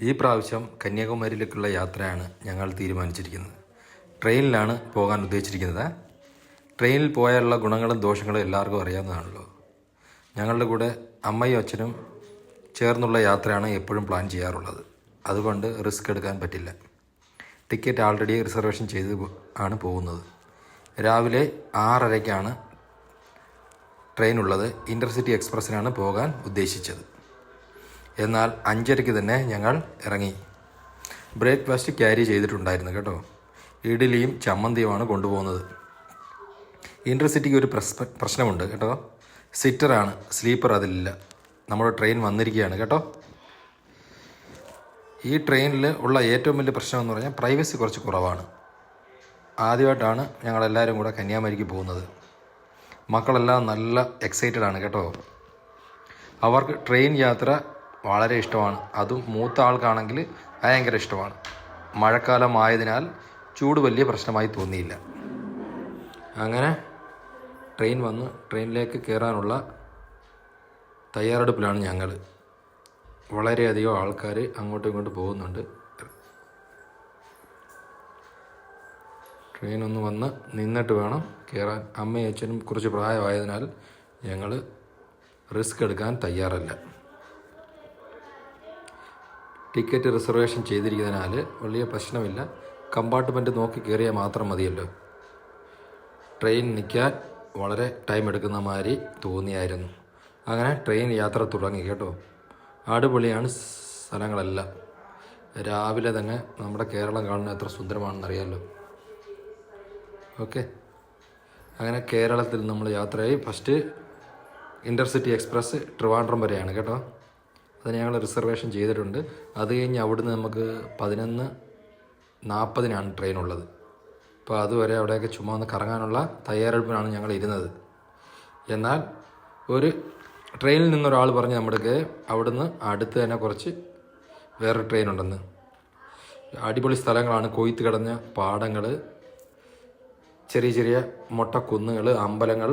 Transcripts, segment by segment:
ഈ പ്രാവശ്യം കന്യാകുമാരിയിലേക്കുള്ള യാത്രയാണ് ഞങ്ങൾ തീരുമാനിച്ചിരിക്കുന്നത്. ട്രെയിനിലാണ് പോകാൻ ഉദ്ദേശിച്ചിരിക്കുന്നത്. ട്രെയിനിൽ പോയാലുള്ള ഗുണങ്ങളും ദോഷങ്ങളും എല്ലാവർക്കും അറിയാവുന്നതാണല്ലോ. ഞങ്ങളുടെ കൂടെ അമ്മയും അച്ഛനും ചേർന്നുള്ള യാത്രയാണ് എപ്പോഴും പ്ലാൻ ചെയ്യാറുള്ളത്. അതുകൊണ്ട് റിസ്ക് എടുക്കാൻ പറ്റില്ല. ടിക്കറ്റ് ആൾറെഡി റിസർവേഷൻ ചെയ്ത് ആണ് പോകുന്നത്. രാവിലെ ആറരയ്ക്കാണ് ട്രെയിനുള്ളത് ഇന്റർസിറ്റി എക്സ്പ്രസ്സിനാണ് പോകാൻ ഉദ്ദേശിച്ചത്. എന്നാൽ അഞ്ചരയ്ക്ക് തന്നെ ഞങ്ങൾ ഇറങ്ങി. ബ്രേക്ക്ഫാസ്റ്റ് ക്യാരി ചെയ്തിട്ടുണ്ടായിരുന്നു കേട്ടോ. ഇഡ്ഡലിയും ചമ്മന്തിയുമാണ് കൊണ്ടുപോകുന്നത്. ഇന്റർസിറ്റിക്ക് ഒരു പ്രശ്ന പ്രശ്നമുണ്ട് കേട്ടോ. സിറ്ററാണ് സ്ലീപ്പർ അതിലില്ല. നമ്മുടെ ട്രെയിൻ വന്നിരിക്കുകയാണ് കേട്ടോ. ഈ ട്രെയിനിൽ ഉള്ള ഏറ്റവും വലിയ പ്രശ്നം എന്ന് പറഞ്ഞാൽ പ്രൈവസി കുറച്ച് കുറവാണ്. ആദ്യമായിട്ടാണ് ഞങ്ങളെല്ലാവരും കൂടെ കന്യാകുമാരിക്ക് പോകുന്നത്. മക്കളെല്ലാം നല്ല എക്സൈറ്റഡ് ആണ് കേട്ടോ. അവർക്ക് ട്രെയിൻ യാത്ര വളരെ ഇഷ്ടമാണ്. അതും മൂത്ത ആൾക്കാണെങ്കിൽ ഭയങ്കര ഇഷ്ടമാണ്. മഴക്കാലമായതിനാൽ ചൂട് വലിയ പ്രശ്നമായി തോന്നിയില്ല. അങ്ങനെ ട്രെയിൻ വന്ന് ട്രെയിനിലേക്ക് കയറാനുള്ള തയ്യാറെടുപ്പിലാണ് ഞങ്ങൾ. വളരെയധികം ആൾക്കാർ അങ്ങോട്ടും ഇങ്ങോട്ടും പോകുന്നുണ്ട്. ട്രെയിൻ ഒന്ന് വന്ന് നിന്നിട്ട് വേണം കയറാൻ. അമ്മയും അച്ഛനും കുറച്ച് പ്രായമായതിനാൽ ഞങ്ങൾ റിസ്ക് എടുക്കാൻ തയ്യാറല്ല. ടിക്കറ്റ് റിസർവേഷൻ ചെയ്തിരിക്കുന്നതിനാൽ വലിയ പ്രശ്നമില്ല. കമ്പാർട്ട്മെന്റ് നോക്കി കയറിയാൽ മാത്രം മതിയല്ലോ. ട്രെയിൻ നിൽക്കാൻ വളരെ ടൈം എടുക്കുന്ന മാതിരി തോന്നിയായിരുന്നു. അങ്ങനെ ട്രെയിൻ യാത്ര തുടങ്ങി കേട്ടോ. അടിപൊളിയാണ് സ്ഥലങ്ങളെല്ലാം. രാവിലെ തന്നെ നമ്മുടെ കേരളം കാണുന്നത് എത്ര സുന്ദരമാണെന്നറിയാമല്ലോ ഓക്കെ. അങ്ങനെ കേരളത്തിൽ നമ്മൾ യാത്രയായി. ഫസ്റ്റ് ഇന്റർസിറ്റി എക്സ്പ്രസ് ട്രിവാൻഡ്രം വരെയാണ് കേട്ടോ. അത് ഞങ്ങൾ റിസർവേഷൻ ചെയ്തിട്ടുണ്ട്. അത് കഴിഞ്ഞ് അവിടുന്ന് നമുക്ക് പതിനൊന്ന് നാൽപ്പതിനാണ് ട്രെയിൻ ഉള്ളത്. അപ്പോൾ അതുവരെ അവിടെയൊക്കെ ചുമ്മാ ഒന്ന് കറങ്ങാനുള്ള തയ്യാറെടുപ്പിനാണ് ഞങ്ങൾ ഇരുന്നത്. എന്നാൽ ഒരു ട്രെയിനിൽ നിന്നൊരാൾ പറഞ്ഞ് നമ്മുടെ അവിടുന്ന് അടുത്ത് തന്നെ കുറച്ച് വേറെ ട്രെയിൻ ഉണ്ടെന്ന്. അടിപൊളി സ്ഥലങ്ങളാണ്. കൊയ്ത്ത് കിടഞ്ഞ പാടങ്ങൾ ചെറിയ ചെറിയ മൊട്ടക്കുന്നുകൾ അമ്പലങ്ങൾ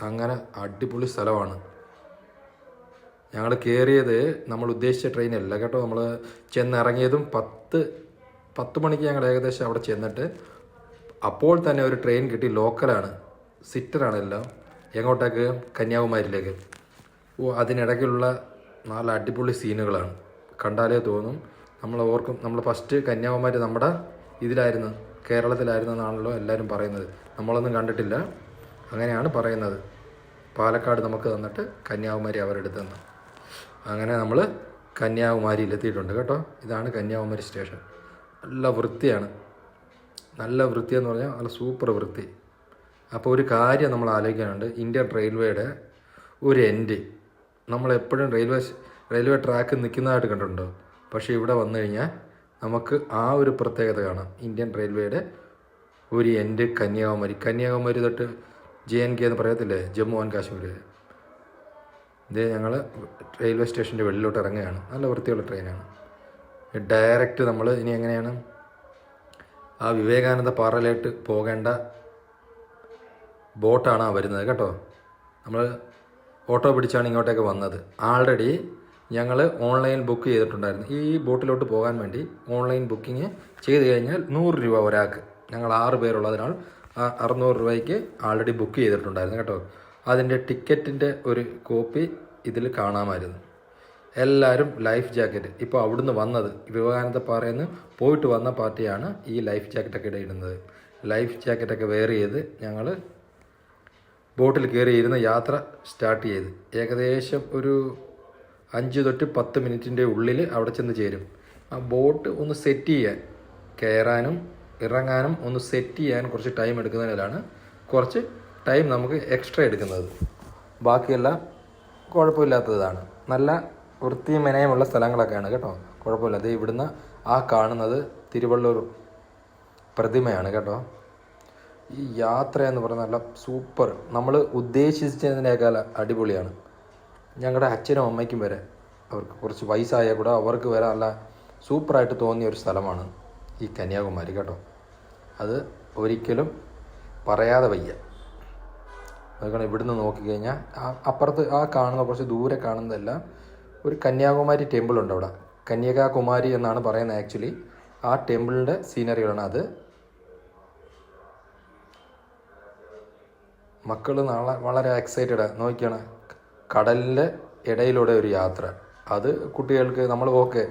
അങ്ങനെ അടിപൊളി സ്ഥലമാണ്. ഞങ്ങൾ കയറിയത് നമ്മൾ ഉദ്ദേശിച്ച ട്രെയിനല്ല കേട്ടോ. നമ്മൾ ചെന്നിറങ്ങിയതും പത്ത് പത്ത് മണിക്ക് ഞങ്ങൾ ഏകദേശം അവിടെ ചെന്നിട്ട് അപ്പോൾ തന്നെ ഒരു ട്രെയിൻ കിട്ടി. ലോക്കലാണ് സിറ്ററാണ് എല്ലാം. എങ്ങോട്ടേക്ക്? കന്യാകുമാരിയിലേക്ക്. ഓ അതിനിടയ്ക്കുള്ള നാല് അടിപൊളി സീനുകളാണ് കണ്ടാലേ തോന്നും. നമ്മൾ ഓർക്കും. നമ്മൾ ഫസ്റ്റ് കന്യാകുമാരി നമ്മുടെ ഇതിലായിരുന്നു കേരളത്തിലായിരുന്നു എന്നാണല്ലോ എല്ലാവരും പറയുന്നത്. നമ്മളൊന്നും കണ്ടിട്ടില്ല. അങ്ങനെയാണ് പറയുന്നത്. പാലക്കാട് നമുക്ക് തന്നിട്ട് കന്യാകുമാരി അവരെടുത്ത് തന്നു. അങ്ങനെ നമ്മൾ കന്യാകുമാരിയിൽ എത്തിയിട്ടുണ്ട് കേട്ടോ. ഇതാണ് കന്യാകുമാരി സ്റ്റേഷൻ. നല്ല വൃത്തിയാണ്. നല്ല വൃത്തി എന്ന് പറഞ്ഞാൽ നല്ല സൂപ്പർ വൃത്തി. അപ്പോൾ ഒരു കാര്യം നമ്മൾ ആലോചിക്കാനുണ്ട്. ഇന്ത്യൻ റെയിൽവേയുടെ ഒരു എൻഡ്. നമ്മളെപ്പോഴും റെയിൽവേ റെയിൽവേ ട്രാക്ക് നിൽക്കുന്നതായിട്ട് കണ്ടിട്ടുണ്ടോ? പക്ഷേ ഇവിടെ വന്നു കഴിഞ്ഞാൽ നമുക്ക് ആ ഒരു പ്രത്യേകത കാണാം. ഇന്ത്യൻ റെയിൽവേയുടെ ഒരു എൻഡ് കന്യാകുമാരി. കന്യാകുമാരി തൊട്ട് ജെ എൻ കെ എന്ന് പറയത്തില്ലേ? ജമ്മു ആൻഡ് കാശ്മീർ ഇത് ഞങ്ങൾ റെയിൽവേ സ്റ്റേഷന്റെ വെളിയിലോട്ട് ഇറങ്ങുകയാണ്. നല്ല വൃത്തിയുള്ള ട്രെയിനാണ് ഡയറക്റ്റ് നമ്മൾ ഇനി എങ്ങനെയാണ്? ആ വിവേകാനന്ദ പാറയിലോട്ട് പോകേണ്ട ബോട്ടാണ് ആ വരുന്നത് കേട്ടോ. നമ്മൾ ഓട്ടോ പിടിച്ചാണ് ഇങ്ങോട്ടേക്ക് വന്നത്. ആൾറെഡി ഞങ്ങൾ ഓൺലൈൻ ബുക്ക് ചെയ്തിട്ടുണ്ടായിരുന്നു. ഈ ബോട്ടിലോട്ട് പോകാൻ വേണ്ടി ഓൺലൈൻ ബുക്കിംഗ് ചെയ്ത് കഴിഞ്ഞാൽ നൂറ് രൂപ ഒരാൾക്ക്. ഞങ്ങൾ ആറ് പേരുള്ളതിനാൽ ആ അറുന്നൂറ് രൂപയ്ക്ക് ആൾറെഡി ബുക്ക് ചെയ്തിട്ടുണ്ടായിരുന്നു കേട്ടോ. അതിന്റെ ടിക്കറ്റിന്റെ ഒരു കോപ്പി ഇതിൽ കാണാമായിരുന്നു. എല്ലാവരും ലൈഫ് ജാക്കറ്റ്. ഇപ്പോൾ അവിടുന്ന് വന്നത് വിവേകാനന്ദ പാറയിൽ നിന്ന് പോയിട്ട് വന്ന പാർട്ടിയാണ് ഈ ലൈഫ് ജാക്കറ്റൊക്കെ ഇടുന്നത് ലൈഫ് ജാക്കറ്റൊക്കെ വെയർ ചെയ്ത് ഞങ്ങൾ ബോട്ടിൽ കയറി ഇരുന്ന് യാത്ര സ്റ്റാർട്ട് ചെയ്ത്. ഏകദേശം ഒരു അഞ്ച് തൊട്ട് പത്ത് മിനിറ്റിന്റെ ഉള്ളിൽ അവിടെ ചെന്ന് ചേരും. ആ ബോട്ട് ഒന്ന് സെറ്റ് ചെയ്യാൻ കയറാനും ഇറങ്ങാനും ഒന്ന് സെറ്റ് ചെയ്യാൻ കുറച്ച് ടൈം എടുക്കുന്നതിനാലാണ് കുറച്ച് ടൈം നമുക്ക് എക്സ്ട്രാ എടുക്കുന്നത്. ബാക്കിയെല്ലാം കുഴപ്പമില്ലാത്തതാണ്. നല്ല വൃത്തിയും മെനയുമുള്ള സ്ഥലങ്ങളൊക്കെയാണ് കേട്ടോ. കുഴപ്പമില്ല. അത് ഇവിടുന്ന് ആ കാണുന്നത് തിരുവള്ളൂർ പ്രതിമയാണ് കേട്ടോ. ഈ യാത്ര എന്ന് പറഞ്ഞാൽ നല്ല സൂപ്പർ. നമ്മൾ ഉദ്ദേശിച്ചതിനേക്കാൾ അടിപൊളിയാണ്. ഞങ്ങളുടെ അച്ഛനും അമ്മയ്ക്കും വരെ അവർക്ക് കുറച്ച് വയസ്സായാൽ കൂടെ അവർക്ക് വരെ നല്ല സൂപ്പറായിട്ട് തോന്നിയ ഒരു സ്ഥലമാണ് ഈ കന്യാകുമാരി കേട്ടോ. അത് ഒരിക്കലും പറയാതെ വയ്യ. അതുകൊണ്ട് ഇവിടുന്ന് നോക്കിക്കഴിഞ്ഞാൽ ആ അപ്പുറത്ത് ആ കാണുന്ന കുറച്ച് ദൂരെ കാണുന്നതല്ല ഒരു കന്യാകുമാരി ടെമ്പിൾ ഉണ്ട് അവിടെ. കന്യകാകുമാരി എന്നാണ് പറയുന്നത് ആക്ച്വലി ആ ടെമ്പിളിന്റെ സീനറികളാണ് അത്. മക്കൾ നാളെ വളരെ എക്സൈറ്റഡ് നോക്കിയാണ് കടലിന്റെ ഇടയിലൂടെ ഒരു യാത്ര. അത് കുട്ടികൾക്ക് നമ്മൾ ഓക്കെ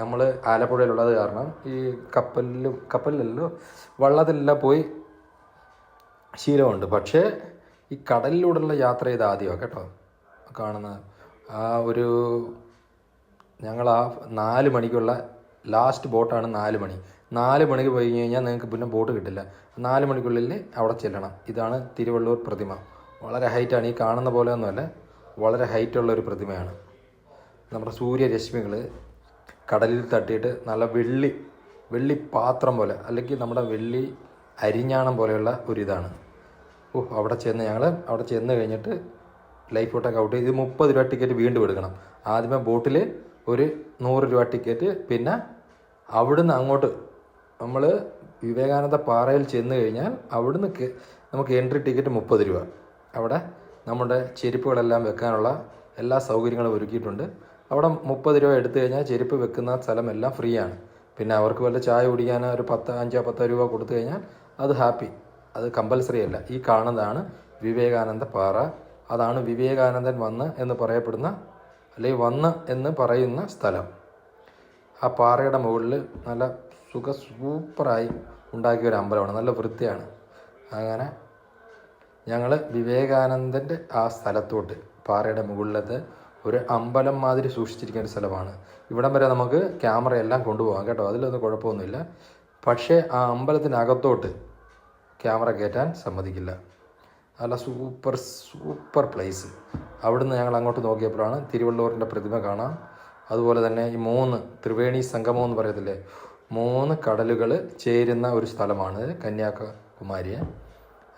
നമ്മൾ ആലപ്പുഴയിലുള്ളത് കാരണം ഈ കപ്പലിലും കപ്പലിലല്ലോ വള്ളത്തിലെല്ലാം പോയി ശീലമുണ്ട്. പക്ഷേ ഈ കടലിലൂടെയുള്ള യാത്ര ചെയ്ത് ആദ്യമാണ് കേട്ടോ. കാണുന്ന ആ ഒരു ഞങ്ങൾ ആ നാല് മണിക്കുള്ള ലാസ്റ്റ് ബോട്ടാണ് നാല് മണി. നാല് മണിക്ക് പോയി കഴിഞ്ഞാൽ നിങ്ങൾക്ക് പിന്നെ ബോട്ട് കിട്ടില്ല. നാല് മണിക്കുള്ളിൽ അവിടെ ചെല്ലണം. ഇതാണ് തിരുവള്ളൂർ പ്രതിമ. വളരെ ഹൈറ്റാണ് ഈ കാണുന്ന പോലെ ഒന്നുമല്ല. വളരെ ഹൈറ്റുള്ള ഒരു പ്രതിമയാണ്. നമ്മുടെ സൂര്യരശ്മികൾ കടലിൽ തട്ടിയിട്ട് നല്ല വെള്ളി വെള്ളി പാത്രം പോലെ അല്ലെങ്കിൽ നമ്മുടെ വെള്ളി അരിഞ്ഞാണം പോലെയുള്ള ഒരു ഇതാണ്. ഓ അവിടെ ചെന്ന് ഞങ്ങൾ അവിടെ ചെന്ന് കഴിഞ്ഞിട്ട് ലൈഫ് ബോട്ടൊക്കെ ഔട്ട് ചെയ്ത് മുപ്പത് രൂപ ടിക്കറ്റ് വീണ്ടും എടുക്കണം. ആദ്യമേ ബോട്ടിൽ ഒരു നൂറ് രൂപ ടിക്കറ്റ് പിന്നെ അവിടുന്ന് അങ്ങോട്ട് നമ്മൾ വിവേകാനന്ദ പാറയിൽ ചെന്ന് കഴിഞ്ഞാൽ അവിടുന്ന് നമുക്ക് എൻട്രി ടിക്കറ്റ് മുപ്പത് രൂപ. അവിടെ നമ്മുടെ ചെരുപ്പുകളെല്ലാം വെക്കാനുള്ള എല്ലാ സൗകര്യങ്ങളും ഒരുക്കിയിട്ടുണ്ട്. അവിടെ മുപ്പത് രൂപ എടുത്തു കഴിഞ്ഞാൽ ചെരുപ്പ് വെക്കുന്ന സ്ഥലമെല്ലാം ഫ്രീ ആണ്. പിന്നെ അവർക്ക് വല്ല ചായ കുടിക്കാൻ ഒരു പത്ത് അഞ്ചോ പത്തോ രൂപ കൊടുത്തു കഴിഞ്ഞാൽ അത് ഹാപ്പി അത് കമ്പൽസറി അല്ല. ഈ കാണുന്നതാണ് വിവേകാനന്ദ പാറ. അതാണ് വിവേകാനന്ദൻ വന്ന് എന്ന് പറയപ്പെടുന്ന അല്ലെങ്കിൽ വന്ന് എന്ന് പറയുന്ന സ്ഥലം. ആ പാറയുടെ മുകളിൽ നല്ല സുഖ സൂപ്പറായി ഉണ്ടാക്കിയ ഒരു അമ്പലമാണ്. നല്ല വൃത്തിയാണ്. അങ്ങനെ ഞങ്ങൾ വിവേകാനന്ദന്റെ ആ സ്ഥലത്തോട്ട് പാറയുടെ മുകളിലത്തെ ഒരു അമ്പലം മാതിരി സൂക്ഷിച്ചിരിക്കുന്ന സ്ഥലമാണ്. ഇവിടം വരെ നമുക്ക് ക്യാമറ എല്ലാം കൊണ്ടുപോകാം കേട്ടോ. അതിലൊന്നും കുഴപ്പമൊന്നുമില്ല. പക്ഷേ ആ അമ്പലത്തിനകത്തോട്ട് ക്യാമറ കയറ്റാൻ സമ്മതിക്കില്ല. നല്ല സൂപ്പർ സൂപ്പർ പ്ലേസ് അവിടുന്ന് ഞങ്ങൾ അങ്ങോട്ട് നോക്കിയപ്പോഴാണ് തിരുവള്ളൂരിന്റെ പ്രതിമ കാണാം. അതുപോലെ തന്നെ ഈ മൂന്ന് ത്രിവേണി സംഗമം എന്ന് പറയത്തില്ലേ? മൂന്ന് കടലുകൾ ചേരുന്ന ഒരു സ്ഥലമാണ് കന്യാകുമാരിയെ.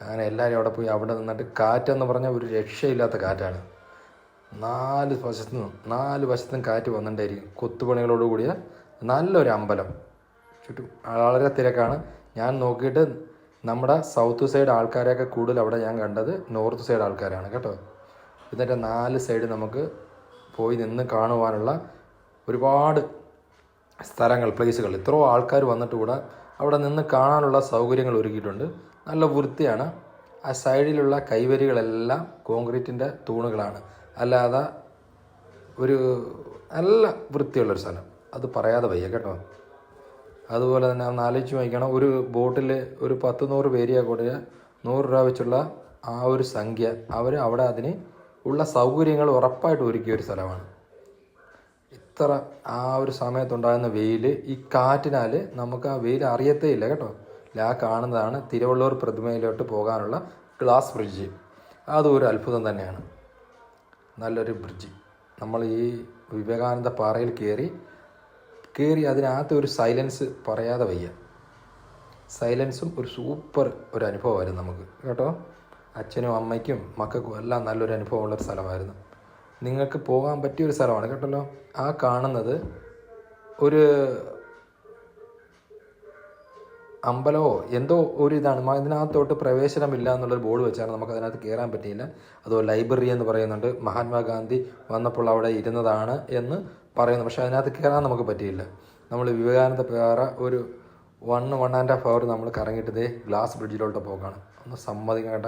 അങ്ങനെ എല്ലാവരും അവിടെ പോയി അവിടെ നിന്നിട്ട് കാറ്റെന്ന് പറഞ്ഞാൽ ഒരു രക്ഷയില്ലാത്ത കാറ്റാണ്. നാല് വശത്തുനിന്നും നാല് വശത്തും കാറ്റ് വന്നിട്ടായിരിക്കും കൊത്തുപണികളോട് കൂടിയ നല്ലൊരു അമ്പലം. ചുറ്റും വളരെ തിരക്കാണ്. ഞാൻ നോക്കിയിട്ട് നമ്മുടെ സൗത്ത് സൈഡ് ആൾക്കാരെയൊക്കെ കൂടുതൽ അവിടെ ഞാൻ കണ്ടത് നോർത്ത് സൈഡ് ആൾക്കാരാണ് കേട്ടോ. ഇതിന്റെ നാല് സൈഡ് നമുക്ക് പോയി നിന്ന് കാണുവാനുള്ള ഒരുപാട് സ്ഥലങ്ങൾ പ്ലേസുകൾ ഇത്രയോ ആൾക്കാർ വന്നിട്ട് കൂടെ അവിടെ നിന്ന് കാണാനുള്ള സൗകര്യങ്ങൾ ഒരുക്കിയിട്ടുണ്ട്. നല്ല വൃത്തിയാണ്. ആ സൈഡിലുള്ള കൈവരികളെല്ലാം കോൺക്രീറ്റിന്റെ തൂണുകളാണ്. അല്ലാതെ ഒരു നല്ല വൃത്തിയുള്ളൊരു സ്ഥലം. അത് പറയാതെ വയ്യ കേട്ടോ. അതുപോലെ തന്നെ ഒന്ന് ആലോചിച്ച് നോക്കണം. ഒരു ബോട്ടിൽ ഒരു പത്ത് നൂറ് പേരിയ കൂടെ നൂറ് രൂപ വെച്ചുള്ള ആ ഒരു സംഖ്യ അവർ അവിടെ അതിന് ഉള്ള സൗകര്യങ്ങൾ ഉറപ്പായിട്ട് ഒരുക്കിയ ഒരു സ്ഥലമാണ്. ഇത്ര ആ ഒരു സമയത്തുണ്ടാകുന്ന വെയിൽ ഈ കാറ്റിനാൽ നമുക്ക് ആ വെയിൽ അറിയത്തേ ഇല്ല കേട്ടോ. ആ കാണുന്നതാണ് തിരുവള്ളൂർ പ്രതിമയിലോട്ട് പോകാനുള്ള ഗ്ലാസ് ബ്രിഡ്ജ്. അതും ഒരു അത്ഭുതം തന്നെയാണ്. നല്ലൊരു ബ്രിഡ്ജ്. നമ്മൾ ഈ വിവേകാനന്ദ പാറയിൽ കയറി കയറി അതിനകത്ത് ഒരു സൈലൻസ് പറയാതെ വയ്യ. സൈലൻസും ഒരു സൂപ്പർ ഒരു അനുഭവമായിരുന്നു നമുക്ക്. കേട്ടോ? അച്ഛനും അമ്മയ്ക്കും മക്കൾക്കും എല്ലാം നല്ലൊരു അനുഭവമുള്ളൊരു സ്ഥലമായിരുന്നു. നിങ്ങൾക്ക് പോകാൻ പറ്റിയ ഒരു സ്ഥലമാണ് കേട്ടല്ലോ? ആ കാണുന്നത് ഒരു അമ്പലമോ എന്തോ ഒരു ഇതാണ് അതിനകത്തോട്ട് പ്രവേശനമില്ല എന്നുള്ളൊരു ബോർഡ് വെച്ചാണ് നമുക്ക് അതിനകത്ത് കയറാൻ പറ്റിയില്ല. അതോ ലൈബ്രറി എന്ന് പറയുന്നുണ്ട്. മഹാത്മാഗാന്ധി വന്നപ്പോൾ അവിടെ ഇരുന്നതാണ് എന്ന് പറയുന്നു. പക്ഷേ അതിനകത്ത് കയറാൻ നമുക്ക് പറ്റിയില്ല. നമ്മൾ വിവേകാനന്ദ പാറ ഒരു one one and half hour നമ്മൾ കറങ്ങിയിട്ട് ഇതേ ഗ്ലാസ് ബ്രിഡ്ജിലോട്ട് പോകാണ് ഒന്ന് സമ്മതിക്കേണ്ട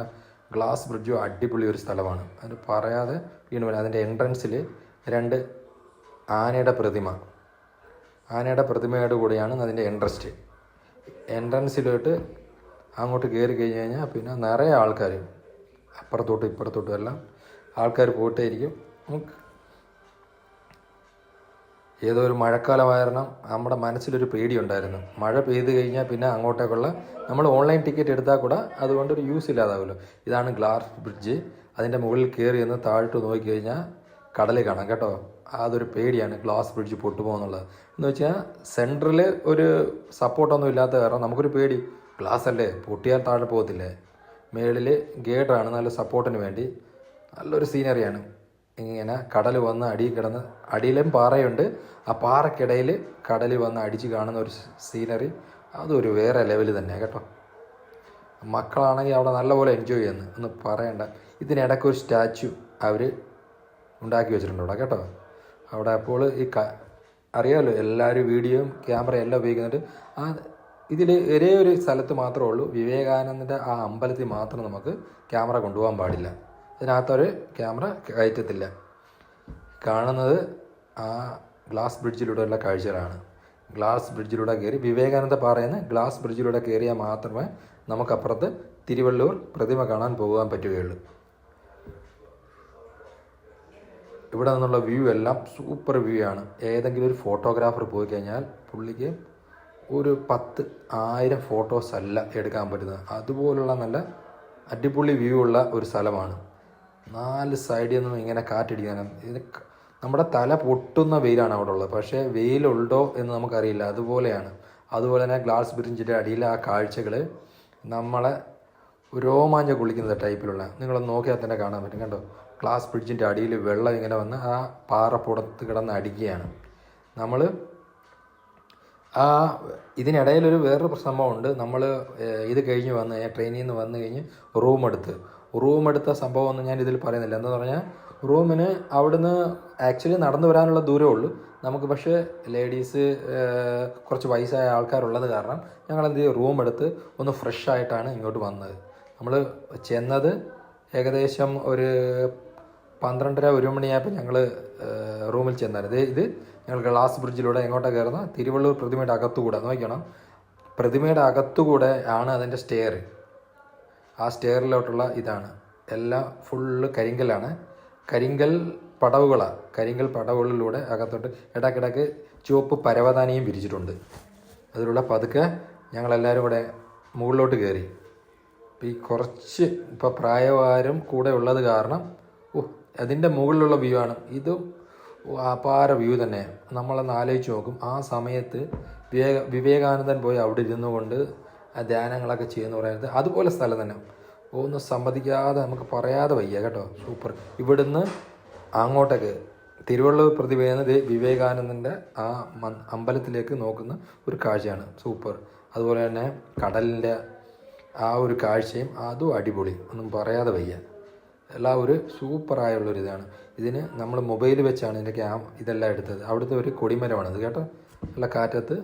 ഗ്ലാസ് ബ്രിഡ്ജും അടിപൊളി ഒരു സ്ഥലമാണ്. അത് പറയാതെ വീണ്ടും വരാം. അതിന്റെ എൻട്രൻസിൽ രണ്ട് ആനയുടെ പ്രതിമ. ആനയുടെ പ്രതിമയോട് കൂടിയാണ് അതിന്റെ എൻട്രസ്റ്റ് എൻട്രൻസിലോട്ട് അങ്ങോട്ട് കയറി കഴിഞ്ഞ് കഴിഞ്ഞാൽ പിന്നെ നിറയെ ആൾക്കാർ അപ്പുറത്തോട്ടും ഇപ്പുറത്തോട്ടും എല്ലാം ആൾക്കാർ പോയിട്ടേയിരിക്കും. ഏതോ ഒരു മഴക്കാലമായിരുന്നു നമ്മുടെ മനസ്സിലൊരു പേടിയുണ്ടായിരുന്നു. മഴ പെയ്ത് കഴിഞ്ഞാൽ പിന്നെ അങ്ങോട്ടേക്കുള്ള നമ്മൾ ഓൺലൈൻ ടിക്കറ്റ് എടുത്താൽ കൂടെ അതുകൊണ്ടൊരു യൂസ് ഇല്ലാതാവുമല്ലോ. ഇതാണ് ഗ്ലാസ് ബ്രിഡ്ജ്. അതിന്റെ മുകളിൽ കയറി ഒന്ന് താഴോട്ട് നോക്കി കഴിഞ്ഞാൽ കടൽ കാണാം കേട്ടോ. അതൊരു പേടിയാണ് ഗ്ലാസ് ബ്രിഡ്ജ് പൊട്ടുമോ എന്നുള്ളത്. എന്ന് വെച്ചാൽ സെന്ററിൽ ഒരു സപ്പോർട്ടൊന്നും ഇല്ലാത്ത കാരണം നമുക്കൊരു പേടി. ഗ്ലാസ് അല്ലേ? പൊട്ടിയാൽ താഴെ പോകത്തില്ലേ? മേളിൽ ഗേഡറാണ് നല്ല സപ്പോർട്ടിന് വേണ്ടി. നല്ലൊരു സീനറിയാണ് ഇങ്ങനെ കടൽ വന്ന് അടി കിടന്ന് അടിയിലും പാറയുണ്ട്. ആ പാറക്കിടയിൽ കടൽ വന്ന് അടിച്ച് കാണുന്ന ഒരു സീനറി അതൊരു വേറെ ലെവൽ തന്നെയാണ് കേട്ടോ. മക്കളാണെങ്കിൽ അവിടെ നല്ലപോലെ എൻജോയ് ചെയ്യുന്നു. ഒന്ന് പറയണ്ട. ഇതിനിടയ്ക്ക് ഒരു സ്റ്റാച്ചു അവർ ഉണ്ടാക്കി വെച്ചിട്ടുണ്ട് അവിടെ കേട്ടോ. അവിടെ അപ്പോൾ ഈ അറിയാമല്ലോ എല്ലാവരും വീഡിയോയും ക്യാമറ എല്ലാം ഉപയോഗിക്കുന്നുണ്ട്. ആ ഇതിൽ ഒരേ ഒരു സ്ഥലത്ത് മാത്രമേ ഉള്ളൂ. വിവേകാനന്ദന്റെ ആ അമ്പലത്തിൽ മാത്രം നമുക്ക് ക്യാമറ കൊണ്ടുപോകാൻ പാടില്ല. അതിനകത്തൊരു ക്യാമറ കയറ്റത്തില്ല. കാണുന്നത് ആ ഗ്ലാസ് ബ്രിഡ്ജിലൂടെയുള്ള കാഴ്ചകളാണ്. ഗ്ലാസ് ബ്രിഡ്ജിലൂടെ കയറി വിവേകാനന്ദ പാറയെന്ന് ഗ്ലാസ് ബ്രിഡ്ജിലൂടെ കയറിയാൽ മാത്രമേ നമുക്കപ്പുറത്ത് തിരുവള്ളൂർ പ്രതിമ കാണാൻ പോകാൻ പറ്റുകയുള്ളൂ. ഇവിടെ നിന്നുള്ള വ്യൂ എല്ലാം സൂപ്പർ വ്യൂ ആണ്. ഏതെങ്കിലും ഒരു ഫോട്ടോഗ്രാഫർ പോയി കഴിഞ്ഞാൽ പുള്ളിക്ക് ഒരു പത്ത് ആയിരം ഫോട്ടോസ് അല്ല എടുക്കാൻ പറ്റുന്നത്. അതുപോലുള്ള നല്ല അടിപൊളി വ്യൂ ഉള്ള ഒരു സ്ഥലമാണ്. നാല് സൈഡിൽ നിന്നും ഇങ്ങനെ കാറ്റടിക്കാനും ഇതിന് നമ്മുടെ തല പൊട്ടുന്ന വെയിലാണ് അവിടെ ഉള്ളത്. പക്ഷേ വെയിലുണ്ടോ എന്ന് നമുക്കറിയില്ല. അതുപോലെയാണ്. അതുപോലെ തന്നെ ഗ്ലാസ് ബ്രിഡ്ജിന്റെ അടിയിലെ ആ കാഴ്ചകൾ നമ്മളെ രോമാഞ്ച കുളിക്കുന്ന ടൈപ്പിലുള്ള നിങ്ങളൊന്ന് നോക്കിയാൽ തന്നെ കാണാൻ പറ്റും. കണ്ടോ? ഗ്ലാസ് ബ്രിഡ്ജിന്റെ അടിയിൽ വെള്ളം ഇങ്ങനെ വന്ന് ആ പാറപ്പുറത്ത് കിടന്ന് അടിക്കുകയാണ്. നമ്മൾ ആ ഇതിനിടയിലൊരു വേറൊരു സംഭവമുണ്ട് നമ്മൾ ഇത് കഴിഞ്ഞ് വന്ന് ട്രെയിനിൽ നിന്ന് വന്നു കഴിഞ്ഞ് റൂം എടുത്ത്. റൂം എടുത്ത സംഭവം ഒന്നും ഞാൻ ഇതിൽ പറയുന്നില്ല. എന്താ പറഞ്ഞാൽ റൂമിന് അവിടുന്ന് ആക്ച്വലി നടന്നു വരാനുള്ള ദൂരമേ ഉള്ളൂ. നമുക്ക് പക്ഷേ ലേഡീസ് കുറച്ച് വയസ്സായ ആൾക്കാരുള്ളത് കാരണം ഞങ്ങൾ എന്ത് ചെയ്യും? റൂം എടുത്ത് ഒന്ന് ഫ്രഷ് ആയിട്ടാണ് ഇങ്ങോട്ട് വന്നത്. നമ്മൾ ചെന്നത് ഏകദേശം ഒരു പന്ത്രണ്ടര ഒരു മണിയായപ്പോൾ ഞങ്ങൾ റൂമിൽ ചെന്നായിരുന്നു. ഇത് ഞങ്ങൾ ഗ്ലാസ് ബ്രിഡ്ജിലൂടെ എങ്ങോട്ടാണ് കയറുന്ന? തിരുവള്ളൂർ പ്രതിമയുടെ അകത്തുകൂടെ. നോക്കണം പ്രതിമയുടെ അകത്തുകൂടെ ആണ് അതിന്റെ സ്റ്റെയർ. ആ സ്റ്റെയറിലോട്ടുള്ള ഇതാണ്. എല്ലാം ഫുള്ള് കരിങ്കലാണ് കരിങ്കൽ പടവുകളാണ് കരിങ്കൽ പടവുകളിലൂടെ അകത്തോട്ട് ഇടക്കിടക്ക് ചുവപ്പ് പരവതാനിയും വിരിച്ചിട്ടുണ്ട്. അതിലൂടെ പതുക്കെ ഞങ്ങളെല്ലാവരും കൂടെ മുകളിലോട്ട് കയറി. ഈ കുറച്ച് ഇപ്പോൾ പ്രായവാരും കൂടെ ഉള്ളത് കാരണം ഓ അതിന്റെ മുകളിലുള്ള വ്യൂ ആണ്. ഇത് അപാര വ്യൂ തന്നെയാണ്. നമ്മളൊന്ന് ആലോചിച്ച് നോക്കും. ആ സമയത്ത് വിവേക വിവേകാനന്ദൻ പോയി അവിടെ ഇരുന്നു കൊണ്ട് ആ ധ്യാനങ്ങളൊക്കെ ചെയ്യുന്ന പറയുന്നത് അതുപോലെ സ്ഥലം തന്നെ. ഒന്നും സമ്മതിക്കാതെ നമുക്ക് പറയാതെ വയ്യ കേട്ടോ. സൂപ്പർ ഇവിടുന്ന് അങ്ങോട്ടേക്ക് തിരുവള്ളൂർ പ്രതിഭയിൽ നിന്ന് വിവേകാനന്ദന്റെ ആ അമ്പലത്തിലേക്ക് നോക്കുന്ന ഒരു കാഴ്ചയാണ്. സൂപ്പർ അതുപോലെ തന്നെ കടലിന്റെ ആ ഒരു കാഴ്ചയും അതും അടിപൊളി. ഒന്നും പറയാതെ വയ്യ. എല്ലാം ഒരു സൂപ്പറായുള്ളൊരു ഇതാണ്. ഇതിന് നമ്മൾ മൊബൈൽ വെച്ചാണ് ഇതിന്റെ ക്യാം ഇതെല്ലാം എടുത്തത്. അവിടുത്തെ ഒരു കൊടിമരമാണ് ഇത് കേട്ടോ. നല്ല കാറ്റത്ത്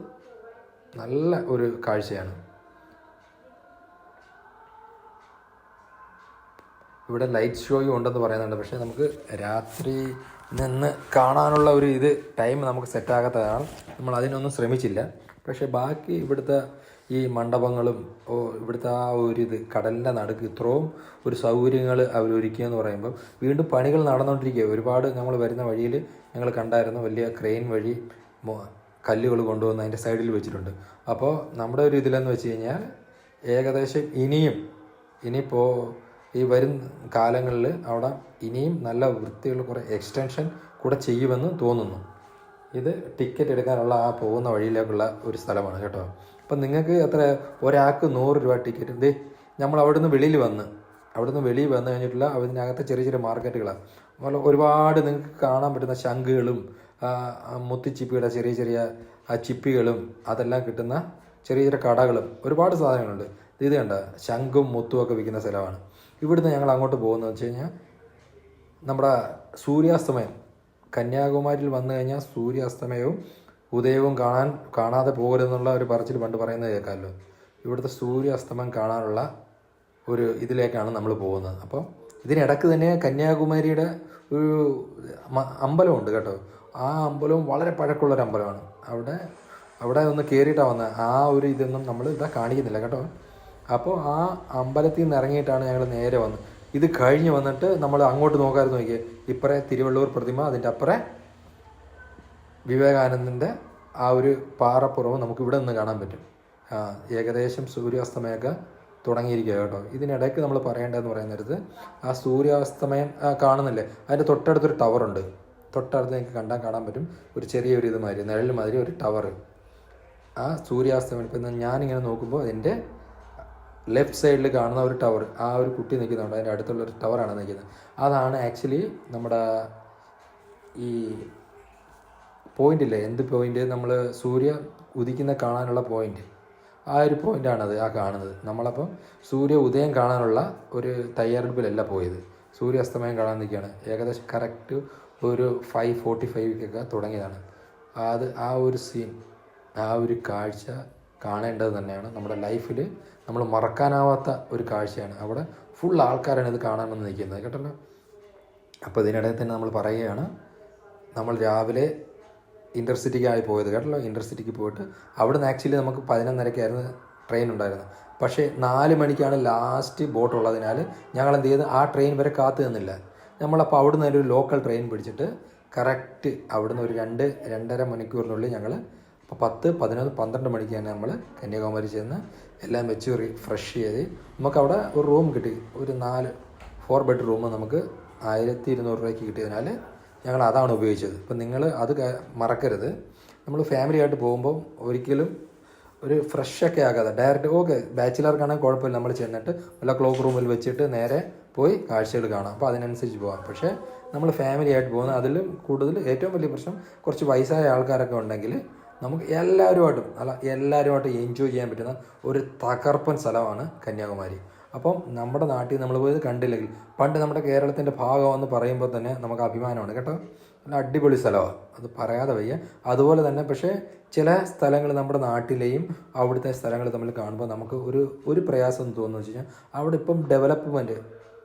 നല്ല ഒരു കാഴ്ചയാണ്. ഇവിടെ ലൈറ്റ് ഷോയും ഉണ്ടെന്ന് പറയുന്നുണ്ട്. പക്ഷേ നമുക്ക് രാത്രി നിന്ന് കാണാനുള്ള ഒരു ഇത് ടൈം നമുക്ക് സെറ്റാകാത്തതാണ്. നമ്മൾ അതിനൊന്നും ശ്രമിച്ചില്ല. പക്ഷേ ബാക്കി ഇവിടുത്തെ ഈ മണ്ഡപങ്ങളും ഇവിടുത്തെ ആ ഒരു ഇത് കടലിന്റെ നടുക്ക് ഇത്രയും ഒരു സൗകര്യങ്ങൾ അവർ എന്ന് പറയുമ്പോൾ വീണ്ടും പണികൾ നടന്നുകൊണ്ടിരിക്കുക ഒരുപാട് നമ്മൾ വരുന്ന വഴിയിൽ ഞങ്ങൾ കണ്ടായിരുന്നു വലിയ ക്രെയിൻ വഴി കല്ലുകൾ കൊണ്ടുവന്ന് അതിന്റെ സൈഡിൽ വെച്ചിട്ടുണ്ട്. അപ്പോൾ നമ്മുടെ ഒരു ഇതിലെന്ന് വെച്ച് കഴിഞ്ഞാൽ ഏകദേശം ഇനിയും ഇനിയിപ്പോൾ ഈ വരും കാലങ്ങളിൽ അവിടെ ഇനിയും നല്ല വൃത്തിയുള്ള കുറേ എക്സ്റ്റൻഷൻ കൂടെ ചെയ്യുമെന്ന് തോന്നുന്നു. ഇത് ടിക്കറ്റ് എടുക്കാനുള്ള ആ പോകുന്ന വഴിയിലേക്കുള്ള ഒരു സ്ഥലമാണ് കേട്ടോ. അപ്പം നിങ്ങൾക്ക് എത്ര ഒരാൾക്ക് നൂറ് രൂപ ടിക്കറ്റ് ഉണ്ട്. നമ്മൾ അവിടുന്ന് വെളിയിൽ വന്ന് അവിടുന്ന് വെളിയിൽ വന്നു കഴിഞ്ഞിട്ടുള്ള അതിനകത്ത് ചെറിയ ചെറിയ മാർക്കറ്റുകളാണ്. അതുപോലെ ഒരുപാട് നിങ്ങൾക്ക് കാണാൻ പറ്റുന്ന ശംഖുകളും മുത്തിച്ചിപ്പിയുടെ ചെറിയ ചെറിയ ചിപ്പികളും അതെല്ലാം കിട്ടുന്ന ചെറിയ ചെറിയ കടകളും ഒരുപാട് സാധനങ്ങളുണ്ട്. ഇത് കണ്ട? ശംഖും മുത്തും ഒക്കെ വിൽക്കുന്ന സ്ഥലമാണ്. ഇവിടുന്ന് ഞങ്ങൾ അങ്ങോട്ട് പോകുന്നത് വെച്ച് കഴിഞ്ഞാൽ നമ്മുടെ സൂര്യാസ്തമയം കന്യാകുമാരിയിൽ വന്നു കഴിഞ്ഞാൽ സൂര്യാസ്തമയവും ഉദയവും കാണാൻ കാണാതെ പോകരുതെന്നുള്ള ഒരു പറച്ചിൽ പണ്ട് പറയുന്നത് കേൾക്കാമല്ലോ. ഇവിടുത്തെ സൂര്യാസ്തമയം കാണാനുള്ള ഒരു ഇതിലേക്കാണ് നമ്മൾ പോകുന്നത്. അപ്പോൾ ഇതിനിടക്ക് തന്നെ കന്യാകുമാരിയുടെ ഒരു അമ്പലമുണ്ട് കേട്ടോ. ആ അമ്പലവും വളരെ പഴക്കമുള്ളൊരു അമ്പലമാണ്. അവിടെ അവിടെ ഒന്ന് കയറിയിട്ടാണ് വന്നത് ആ ഒരു ഇതൊന്നും നമ്മൾ ഇതാ കാണിക്കുന്നില്ല കേട്ടോ. അപ്പോൾ ആ അമ്പലത്തിൽ നിന്ന് ഇറങ്ങിയിട്ടാണ് ഞങ്ങൾ നേരെ വന്നത്. ഇത് കഴിഞ്ഞ് വന്നിട്ട് നമ്മൾ അങ്ങോട്ട് നോക്കാമായിരുന്നു നോക്കിയത് ഇപ്പറേ തിരുവള്ളൂർ പ്രതിമ അതിന്റെ അപ്പുറേ വിവേകാനന്ദന്റെ ആ ഒരു പാറപ്പുറവ് നമുക്ക് ഇവിടെ നിന്ന് കാണാൻ പറ്റും. ഏകദേശം സൂര്യാസ്തമയമൊക്കെ തുടങ്ങിയിരിക്കുക കേട്ടോ. ഇതിനിടയ്ക്ക് നമ്മൾ പറയേണ്ടതെന്ന് പറയുന്നത് ആ സൂര്യാസ്തമയം കാണുന്നില്ലേ? അതിന്റെ തൊട്ടടുത്തൊരു ടവറുണ്ട്. തൊട്ടടുത്ത് നിങ്ങൾക്ക് കണ്ടാൽ കാണാൻ പറ്റും. ഒരു ചെറിയൊരു ഇത് മാതിരി നിഴൽ മാതിരി ഒരു ടവർ ആ സൂര്യാസ്തമയം ഇപ്പം ഞാനിങ്ങനെ നോക്കുമ്പോൾ അതിന്റെ ലെഫ്റ്റ് സൈഡിൽ കാണുന്ന ഒരു ടവർ ആ ഒരു കുട്ടി നിൽക്കുന്നുണ്ട്. അതിന്റെ അടുത്തുള്ള ഒരു ടവറാണ് നിൽക്കുന്നത്. അതാണ് ആക്ച്വലി നമ്മുടെ ഈ പോയിന്റ് ഇല്ലേ? എന്ത് പോയിന്റ് നമ്മൾ സൂര്യ ഉദിക്കുന്ന കാണാനുള്ള പോയിന്റ് ആ ഒരു പോയിന്റാണത് ആ കാണുന്നത്. നമ്മളപ്പം സൂര്യ ഉദയം കാണാനുള്ള ഒരു തയ്യാറെടുപ്പിലല്ല പോയത്. സൂര്യാസ്തമയം കാണാൻ നിൽക്കുകയാണ്. ഏകദേശം കറക്റ്റ് ഒരു ഫൈവ് ഫോർട്ടി ഫൈവിലൊക്കെ തുടങ്ങിയതാണ്. അത് ആ ഒരു സീൻ ആ ഒരു കാഴ്ച കാണേണ്ടത് തന്നെയാണ്. നമ്മുടെ ലൈഫിൽ നമ്മൾ മറക്കാനാവാത്ത ഒരു കാഴ്ചയാണ്. അവിടെ ഫുൾ ആൾക്കാരാണ് ഇത് കാണാൻ വന്ന് നിൽക്കുന്നത്. കേട്ടല്ലോ? അപ്പോൾ ഇതിനിടയിൽ തന്നെ നമ്മൾ പറയുകയാണ് നമ്മൾ രാവിലെ ഇന്റർസിറ്റിക്കായി പോയത്. കേട്ടല്ലോ? ഇന്റർസിറ്റിക്ക് പോയിട്ട് അവിടെ നിന്ന് ആക്ച്വലി നമുക്ക് പതിനൊന്നരക്കായിരുന്നു ട്രെയിൻ ഉണ്ടായിരുന്നത്. പക്ഷേ നാല് മണിക്കാണ് ലാസ്റ്റ് ബോട്ട് ഉള്ളതിനാൽ ഞങ്ങൾ എന്ത് ചെയ്ത് ആ ട്രെയിൻ വരെ കാത്തു നിന്നില്ല. നമ്മളപ്പോൾ അവിടെ നിന്ന് ഒരു ലോക്കൽ ട്രെയിൻ പിടിച്ചിട്ട് കറക്റ്റ് അവിടുന്ന് ഒരു രണ്ട് രണ്ടര മണിക്കൂറിനുള്ളിൽ ഞങ്ങൾ അപ്പോൾ പത്ത് പതിനൊന്ന് പന്ത്രണ്ട് മണിക്ക് തന്നെ നമ്മൾ കന്യാകുമാരി ചെന്ന് എല്ലാം വെച്ച് ഫ്രഷ് ചെയ്ത് നമുക്കവിടെ ഒരു റൂം കിട്ടി. ഒരു നാല് ഫോർ ബെഡ് റൂം നമുക്ക് ആയിരത്തി ഇരുന്നൂറ് രൂപയ്ക്ക് കിട്ടിയതിനാൽ ഞങ്ങൾ അതാണ് ഉപയോഗിച്ചത്. അപ്പം നിങ്ങൾ അത് മറക്കരുത്. നമ്മൾ ഫാമിലി ആയിട്ട് പോകുമ്പോൾ ഒരിക്കലും ഒരു ഫ്രഷ് ഒക്കെ ആകാതെ ഡയറക്റ്റ് ഓക്കെ ബാച്ചിലർക്കാണെങ്കിൽ കുഴപ്പമില്ല. നമ്മൾ ചെന്നിട്ട് വല്ല ക്ലോക്ക് റൂമിൽ വെച്ചിട്ട് നേരെ പോയി കാഴ്ചകൾ കാണാം. അപ്പോൾ അതിനനുസരിച്ച് പോകാം പക്ഷേ നമ്മൾ ഫാമിലി ആയിട്ട് പോകുന്ന അതിൽ കൂടുതൽ ഏറ്റവും വലിയ പ്രശ്നം കുറച്ച് വയസ്സായ ആൾക്കാരൊക്കെ ഉണ്ടെങ്കിൽ നമുക്ക് എല്ലാവരുമായിട്ടും അല്ല എല്ലാവരുമായിട്ടും എൻജോയ് ചെയ്യാൻ പറ്റുന്ന ഒരു തകർപ്പൻ സ്ഥലമാണ് കന്യാകുമാരി. അപ്പം നമ്മുടെ നാട്ടിൽ നമ്മൾ പോയത് കണ്ടില്ലെങ്കിൽ പണ്ട് നമ്മുടെ കേരളത്തിന്റെ ഭാഗമെന്ന് പറയുമ്പോൾ തന്നെ നമുക്ക് അഭിമാനമാണ്. കേട്ടോ? നല്ല അടിപൊളി സ്ഥലമാണ് അത് പറയാതെ വയ്യ. അതുപോലെ തന്നെ പക്ഷേ ചില സ്ഥലങ്ങൾ നമ്മുടെ നാട്ടിലെയും അവിടുത്തെ സ്ഥലങ്ങൾ തമ്മിൽ കാണുമ്പോൾ നമുക്ക് ഒരു ഒരു പ്രയാസം എന്ന് തോന്നുന്നു വെച്ച് കഴിഞ്ഞാൽ അവിടെ ഇപ്പം ഡെവലപ്മെന്റ്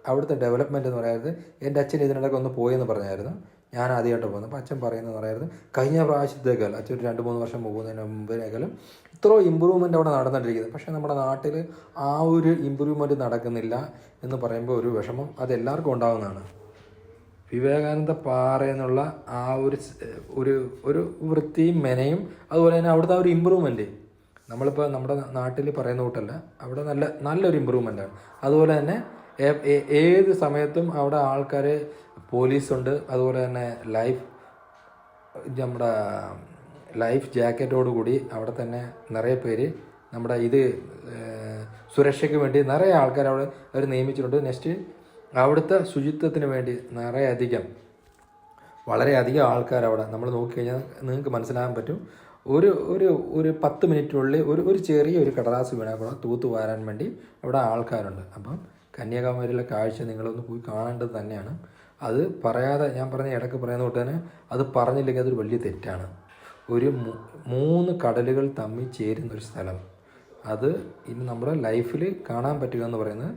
അവിടുത്തെ ഡെവലപ്മെന്റ് എന്ന് പറയുന്നത് എന്റെ അച്ഛൻ ഇതിനിടയ്ക്ക് ഒന്ന് പോയെന്ന് പറഞ്ഞായിരുന്നു. ഞാൻ ആദ്യമായിട്ട് പോകുന്നത്. അപ്പോൾ അച്ഛൻ പറയുന്നത് പറയായിരുന്നു കഴിഞ്ഞ പ്രാവശ്യത്തേക്കാൾ അച്ഛൻ ഒരു രണ്ട് മൂന്ന് വർഷം പോകുന്നതിന് മുമ്പിനേക്കാളും ഇത്രയും ഇമ്പ്രൂവ്മെന്റ് അവിടെ നടന്നിട്ടിരിക്കുന്നത് പക്ഷേ നമ്മുടെ നാട്ടിൽ ആ ഒരു ഇമ്പ്രൂവ്മെന്റ് നടക്കുന്നില്ല എന്ന് പറയുമ്പോൾ ഒരു വിഷമം അത് എല്ലാവർക്കും ഉണ്ടാകുന്നതാണ് വിവേകാനന്ദ പാറ എന്നുള്ള ആ ഒരു ഒരു ഒരു വൃത്തിയും മെനയും അതുപോലെ തന്നെ അവിടുത്തെ ആ ഒരു ഇമ്പ്രൂവ്മെന്റ് നമ്മളിപ്പോൾ നമ്മുടെ നാട്ടിൽ പറയുന്ന കൂട്ടല്ല അവിടെ നല്ല നല്ലൊരു ഇമ്പ്രൂവ്മെന്റ് ആണ്. അതുപോലെ തന്നെ ഏത് സമയത്തും അവിടെ ആൾക്കാർ പോലീസുണ്ട്. അതുപോലെ തന്നെ ലൈഫ് നമ്മുടെ ലൈഫ് ജാക്കറ്റോട് കൂടി അവിടെ തന്നെ നിറയെ പേര്. നമ്മുടെ ഇത് സുരക്ഷയ്ക്ക് വേണ്ടി നിറയെ ആൾക്കാർ അവിടെ അവർ നിയമിച്ചിട്ടുണ്ട്. നെക്സ്റ്റ് അവിടുത്തെ ശുചിത്വത്തിന് വേണ്ടി നിറയെ അധികം വളരെയധികം ആൾക്കാർ അവിടെ. നമ്മൾ നോക്കിക്കഴിഞ്ഞാൽ നിങ്ങൾക്ക് മനസ്സിലാകാൻ പറ്റും. ഒരു ഒരു ഒരു പത്ത് മിനിറ്റിനുള്ളിൽ ഒരു ഒരു ചെറിയ ഒരു കടലാസ് വീണാൽ കൂടെ തൂത്ത് വാരാൻ വേണ്ടി അവിടെ ആൾക്കാരുണ്ട്. അപ്പം കന്യാകുമാരിയിലെ കാഴ്ച നിങ്ങളൊന്ന് പോയി കാണേണ്ടത് തന്നെയാണ്. അത് പറയാതെ ഞാൻ പറഞ്ഞ ഇടയ്ക്ക് പറയുന്ന തൊട്ട് തന്നെ അത് പറഞ്ഞില്ലെങ്കിൽ അതൊരു വലിയ തെറ്റാണ്. ഒരു മൂന്ന് കടലുകൾ തമ്മിൽ ചേരുന്ന ഒരു സ്ഥലം. അത് ഇന്ന് നമ്മുടെ ലൈഫിൽ കാണാൻ പറ്റുക എന്ന് പറയുന്നത്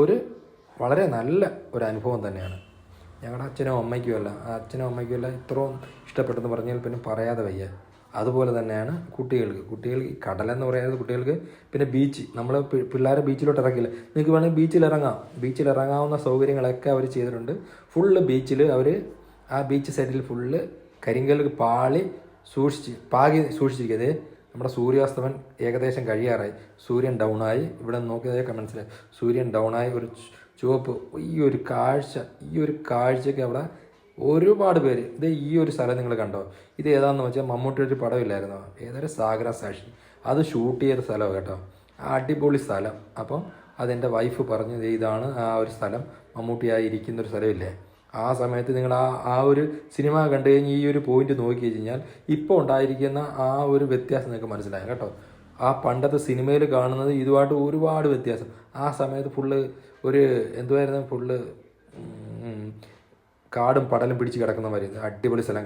ഒരു വളരെ നല്ല ഒരു അനുഭവം തന്നെയാണ്. ഞങ്ങളുടെ അച്ഛനും അമ്മയ്ക്കുമല്ല അച്ഛനും അമ്മയ്ക്കുമല്ല ഇത്രയും ഇഷ്ടപ്പെട്ടെന്ന് പറഞ്ഞാൽ പിന്നെ പറയാതെ വയ്യ. അതുപോലെ തന്നെയാണ് കുട്ടികൾക്ക്. കുട്ടികൾക്ക് കടൽ എന്ന് പറയുന്നത് കുട്ടികൾക്ക് പിന്നെ ബീച്ച് നമ്മൾ പിള്ളേരെ ബീച്ചിലോട്ട് ഇറക്കില്ല. നിങ്ങൾക്ക് വേണമെങ്കിൽ ബീച്ചിൽ ഇറങ്ങാം. ബീച്ചിൽ ഇറങ്ങാവുന്ന സൗകര്യങ്ങളൊക്കെ അവർ ചെയ്തിട്ടുണ്ട്. ഫുള്ള് ബീച്ചിൽ അവർ ആ ബീച്ച് സൈഡിൽ ഫുള്ള് കരിങ്കല്ല് പാളി സൂക്ഷിച്ച് പാകി സൂക്ഷിച്ചിരിക്കുന്നത് നമ്മുടെ സൂര്യാസ്തമൻ ഏകദേശം കഴിയാറായി. സൂര്യൻ ഡൗണായി ഇവിടെ നോക്കിയതൊക്കെ മനസ്സിലായി സൂര്യൻ ഡൗണായി ഒരു ചുവപ്പ്. ഈ ഒരു കാഴ്ച ഈ ഒരു കാഴ്ചയ്ക്ക് അവിടെ ഒരുപാട് പേര്. ഇത് ഈ ഒരു സ്ഥലം നിങ്ങൾ കണ്ടോ? ഇത് ഏതാണെന്ന് വെച്ചാൽ മമ്മൂട്ടി ഒരു പടമില്ലായിരുന്നോ? ഏതൊരു സാഗര സാക്ഷി. അത് ഷൂട്ട് ചെയ്ത സ്ഥലമാണ് കേട്ടോ. അടിപൊളി സ്ഥലം. അപ്പം അതെന്റെ വൈഫ് പറഞ്ഞു "ദേ ഇതാണ് ആ ഒരു സ്ഥലം. മമ്മൂട്ടിയായി ഇരിക്കുന്ന ഒരു സ്ഥലമില്ലേ? ആ സമയത്ത് നിങ്ങൾ ആ ആ ഒരു സിനിമ കണ്ടു കഴിഞ്ഞ് ഈ ഒരു പോയിന്റ് നോക്കി കഴിഞ്ഞാൽ ഇപ്പോൾ ഉണ്ടായിരിക്കുന്ന ആ ഒരു വ്യത്യാസം നിങ്ങൾക്ക് മനസ്സിലായി കേട്ടോ. ആ പണ്ടത്തെ സിനിമയിൽ കാണുന്നത് ഇതുമായിട്ട് ഒരുപാട് വ്യത്യാസം. ആ സമയത്ത് ഫുള്ള് ഒരു എന്തുവായിരുന്നു? ഫുള്ള് കാടും പടലും പിടിച്ച് കിടക്കുന്ന മാതിരി. അടിപൊളി സ്ഥലം.